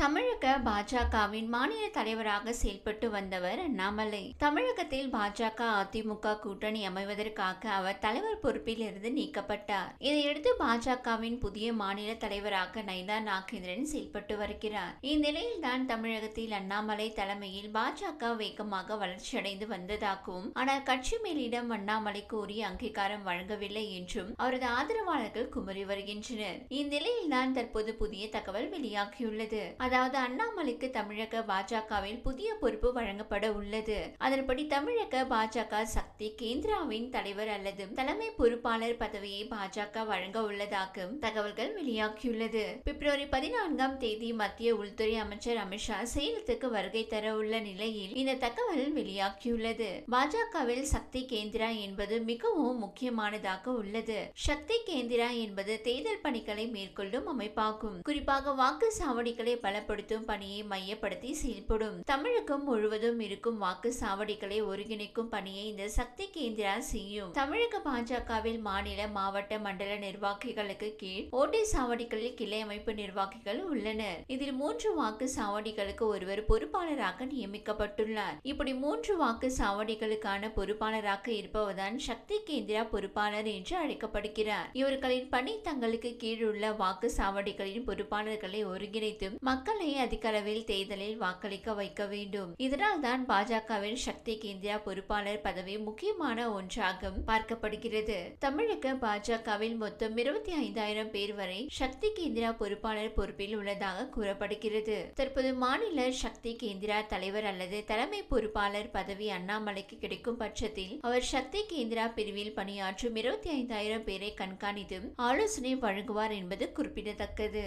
தமிழக பாஜகவின் மாநில தலைவராக செயல்பட்டு வந்தவர் அண்ணாமலை. தமிழகத்தில் பாஜக அதிமுக கூட்டணி அமைவதற்காக அவர் தலைவர் பொறுப்பில் இருந்து நீக்கப்பட்டார். இதையடுத்து பாஜகவின் புதிய மாநில தலைவராக நைனா நாகேந்திரன் செயல்பட்டு வருகிறார். இந்நிலையில் தான் தமிழகத்தில் அண்ணாமலை தலைமையில் பாஜக வேகமாக வளர்ச்சியடைந்து வந்ததாகவும் ஆனால் கட்சி மேலிடம் அண்ணாமலைக்கு உரிய அங்கீகாரம் வழங்கவில்லை என்றும் அவரது ஆதரவாளர்கள் குமரி வருகின்றனர். இந்நிலையில் தான் தற்போது புதிய தகவல் வெளியாகியுள்ளது. அதாவது அண்ணாமலைக்கு தமிழக பாஜகவில் புதிய பொறுப்பு வழங்கப்பட உள்ளது. அதன்படி தமிழக பாஜக சக்தி கேந்திராவின் தலைவர் அல்லது தலைமை பொறுப்பாளர் பதவியை பாஜக வழங்க உள்ளதாக தகவல்கள் வெளியாகியுள்ளது. பிப்ரவரி பதினான்காம் தேதி மத்திய உள்துறை அமைச்சர் அமித்ஷா சேலத்துக்கு வருகை தர உள்ள நிலையில் இந்த தகவல் வெளியாகியுள்ளது. பாஜகவில் சக்தி கேந்திரா என்பது மிகவும் முக்கியமானதாக உள்ளது. சக்தி கேந்திரா என்பது தேர்தல் பணிகளை மேற்கொள்ளும் அமைப்பாகும். குறிப்பாக வாக்கு சாவடிகளை பல பலப்படுத்தும் பணியை மையப்படுத்தி செயல்படும். தமிழகம் முழுவதும் இருக்கும் வாக்கு சாவடிகளை ஒருங்கிணைக்கும் பணியை இந்த சக்தி கேந்திரா செய்யும். தமிழக பாஜகவில் மாநில மாவட்ட மண்டல நிர்வாகிகளுக்கு கீழ் ஓட்டை சாவடிகளில் கிளை அமைப்பு நிர்வாகிகள் உள்ளனர். இதில் மூன்று வாக்கு சாவடிகளுக்கு ஒருவர் பொறுப்பாளராக நியமிக்கப்பட்டுள்ளார். இப்படி மூன்று வாக்கு சாவடிகளுக்கான பொறுப்பாளராக இருப்பவர்தான் சக்தி கேந்திரா பொறுப்பாளர் என்று அழைக்கப்படுகிறார். இவர்களின் பணி தங்களுக்கு கீழுள்ள வாக்கு சாவடிகளின் பொறுப்பாளர்களை ஒருங்கிணைத்தும் மக்கள் மக்களை அதிகளவில் தேர்தலில் வாக்களிக்க வைக்க வேண்டும். இதனால் தான் பாஜகவின் சக்தி கேந்திரா பொறுப்பாளர் பதவி முக்கியமான ஒன்றாக பார்க்கப்படுகிறது. தமிழக பாஜகவில் மொத்தம் இருபத்தி ஐந்தாயிரம் பேர் வரை சக்தி கேந்திரா பொறுப்பாளர் பொறுப்பில் உள்ளதாக கூறப்படுகிறது. தற்போது மாநில சக்தி கேந்திரா தலைவர் அல்லது தலைமை பொறுப்பாளர் பதவி அண்ணாமலைக்கு கிடைக்கும் பட்சத்தில் அவர் சக்தி கேந்திரா பிரிவில் பணியாற்றும் இருபத்தி ஐந்தாயிரம் பேரை கண்காணித்து ஆலோசனை வழங்குவார் என்பது குறிப்பிடத்தக்கது.